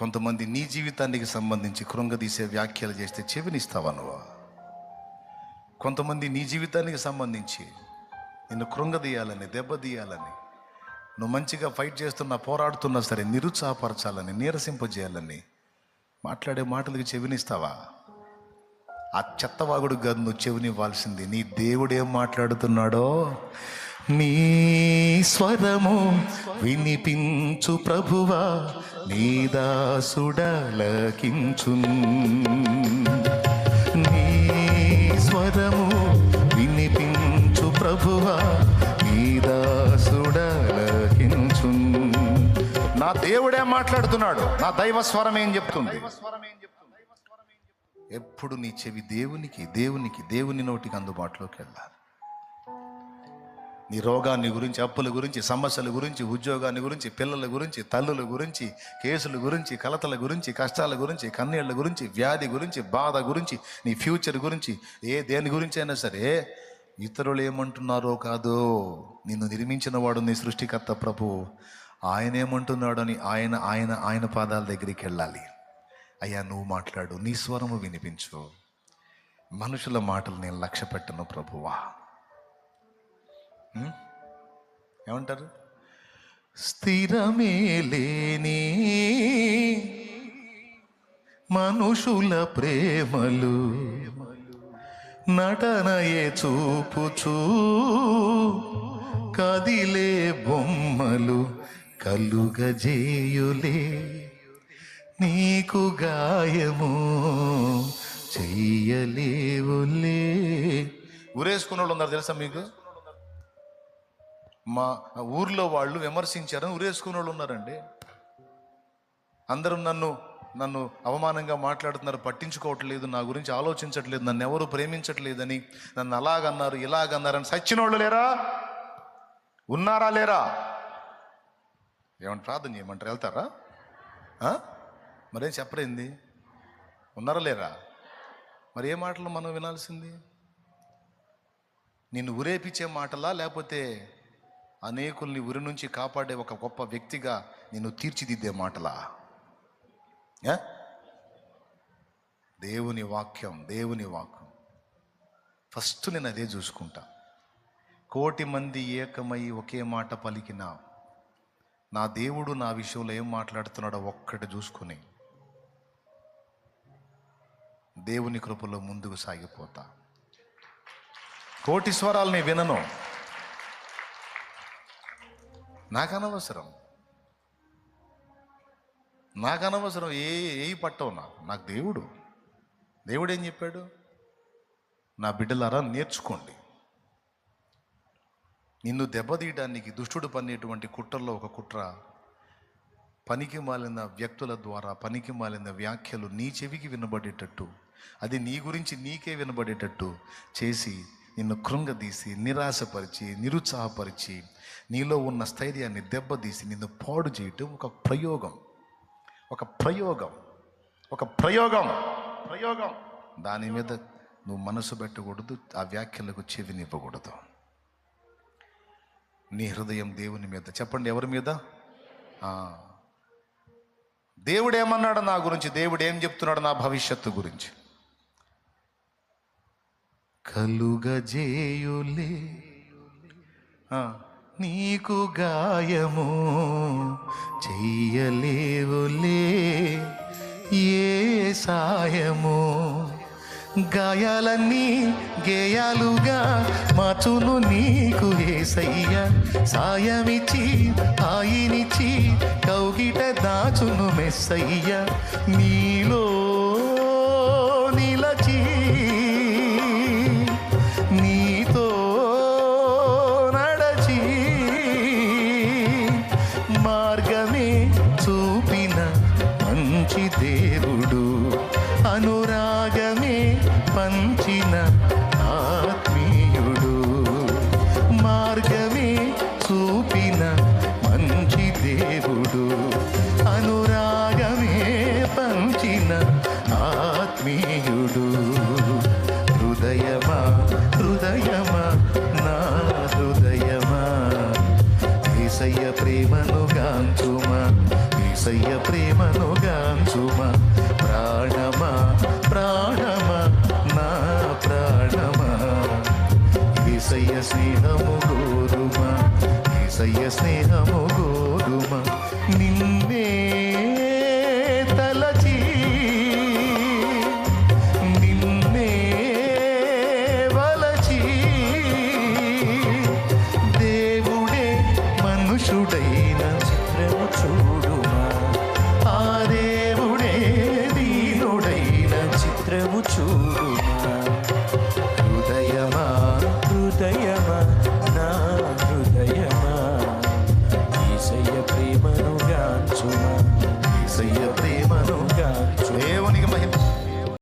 కొంతమంది నీ జీవితానికి సంబంధించి కృంగదీసే వ్యాఖ్యలు చేస్తే చెవినిస్తావా నువ్వు? కొంతమంది నీ జీవితానికి సంబంధించి నిన్ను కృంగదీయాలని దెబ్బతీయాలని నువ్వు మంచిగా ఫైట్ చేస్తున్నా పోరాడుతున్నా సరే నిరుత్సాహపరచాలని నీరసింపజేయాలని మాట్లాడే మాటలకు చెవినిస్తావా? ఆ చెత్తవాగుడు కాదు నువ్వు చెవినివ్వాల్సింది నీ దేవుడు ఏం మాట్లాడుతున్నాడో నీ స్వరము వినిపించు ప్రభువా నీ దాసుడలకించు నీ స్వరము వినిపించు ప్రభువా నీ దాసుడలకించు నా దేవుడే మాట్లాడుతున్నాడు నా దైవ స్వరం ఏం చెప్తుంది? ఎప్పుడు నీ చెవి దేవునికి దేవునికి దేవుని నోటికి అందుబాటులోకి వెళ్ళాలి. నీ రోగాన్ని గురించి అప్పుల గురించి సమస్యల గురించి ఉద్యోగాన్ని గురించి పిల్లల గురించి తల్లుల గురించి కేసుల గురించి కలతల గురించి కష్టాల గురించి కన్నీళ్ళ గురించి వ్యాధి గురించి బాధ గురించి నీ ఫ్యూచర్ గురించి ఏ దేని గురించి అయినా సరే ఇతరులు ఏమంటున్నారో కాదు నిన్ను నిర్మించిన వాడు నీ సృష్టికర్త ప్రభు. ఆయన ఏమంటున్నాడని ఆయన ఆయన ఆయన పాదాల దగ్గరికి వెళ్ళాలి. అయ్యా నువ్వు మాట్లాడు నీ స్వరము వినిపించు. మనుషుల మాటలు నేను లక్ష్య పెట్టను ప్రభువా. ఏమంటారు? స్థిరమే లేని మనుషుల ప్రేమలు నటనయే చూపుచూ కదిలే బొమ్మలు కలుగజేయులే. నీకు గాయము చెయ్యలేవులే. ఉరేసుకున్న వాళ్ళు ఉన్నారు తెలుసా మీకు? మా ఊర్లో వాళ్ళు విమర్శించారని ఊరేసుకున్న వాళ్ళు ఉన్నారండి. అందరూ నన్ను నన్ను అవమానంగా మాట్లాడుతున్నారు పట్టించుకోవట్లేదు నా గురించి ఆలోచించట్లేదు నన్ను ఎవరు ప్రేమించట్లేదని నన్ను అలాగన్నారు ఇలాగన్నారని సచ్చిన వాళ్ళు లేరా? ఉన్నారా లేరా? ఏమంటారు? ప్రార్థన చేయమంటారు వెళ్తారా? మరేం చెప్పరేంది ఉన్నారా లేరా? మరి ఏ మాటలు మనం వినాల్సింది? నిన్ను ఉరేపించే మాటలా లేకపోతే అనేకుల్ని ఉరి నుంచి కాపాడే ఒక గొప్ప వ్యక్తిగా నేను తీర్చిదిద్దే మాటలా? దేవుని వాక్యం దేవుని వాక్యం. ఫస్ట్ నేను అదే చూసుకుంటా. కోటి మంది ఏకమై ఒకే మాట పలికిన నా దేవుడు నా విషయంలో ఏం మాట్లాడుతున్నాడో ఒక్కటి చూసుకుని దేవుని కృపలో ముందుకు సాగిపోతా. కోటి స్వరాలని వినను. నాకు అనవసరం నాకు అనవసరం ఏ ఏ పట్టవు నాకు. నాకు దేవుడు. దేవుడు ఏం చెప్పాడు? నా బిడ్డలారా నేర్చుకోండి. నిన్ను దెబ్బతీయడానికి దుష్టుడు పన్నేటువంటి కుట్రల్లో ఒక కుట్ర పనికి మాలిన వ్యక్తుల ద్వారా పనికి మాలిన వ్యాఖ్యలు నీ చెవికి వినబడేటట్టు అది నీ గురించి నీకే వినబడేటట్టు చేసి నిన్ను కృంగదీసి నిరాశపరిచి నిరుత్సాహపరిచి నీలో ఉన్న స్థైర్యాన్ని దెబ్బతీసి నిన్ను పాడు చేయటం ఒక ప్రయోగం. ఒక ప్రయోగం. ఒక ప్రయోగం. ప్రయోగం. దాని మీద నువ్వు మనసు పెట్టకూడదు ఆ వ్యాఖ్యలకు చెవినివ్వకూడదు. నీ హృదయం దేవుని మీద. చెప్పండి ఎవరి మీద? దేవుడేమన్నాడు దేవుడు ఏమన్నాడు నా గురించి? దేవుడు ఏం చెప్తున్నాడు నా భవిష్యత్తు గురించి? కలుగజేయులే. నీకు గాయము చెయ్యలేవులే. ఏ సాయము? గాయాలన్నీ గేయాలుగా మాచును నీకు ఏసయ్య. సాయమిచి ఆయినిచి కౌగిట దాచును మెస్సయ్య. నీలో పంచిన ఆత్మీయుడు. మార్గమే చూపిన మంచి దేవుడు. అనురాగమే పంచిన ఆత్మీయుడు. హృదయమా హృదయమా నా హృదయమా? ఏసయ్య ప్రేమను గాంచుమా ఏసయ్య ప్రేమ స్నేహము గోరుమా ఏసయ్య స్నేహము గోరుమా నిన్నే తలచి నిన్నే వలచి దేవుడే మనుషుడైన చిత్రము చూడుమా ఆ దేవుడే దీనుడైన చిత్రము చూడు హృదయమా? నా హృదయమా? ఈసయ్య ప్రేమను గాంచుమా? ఈసయ్య ప్రేమ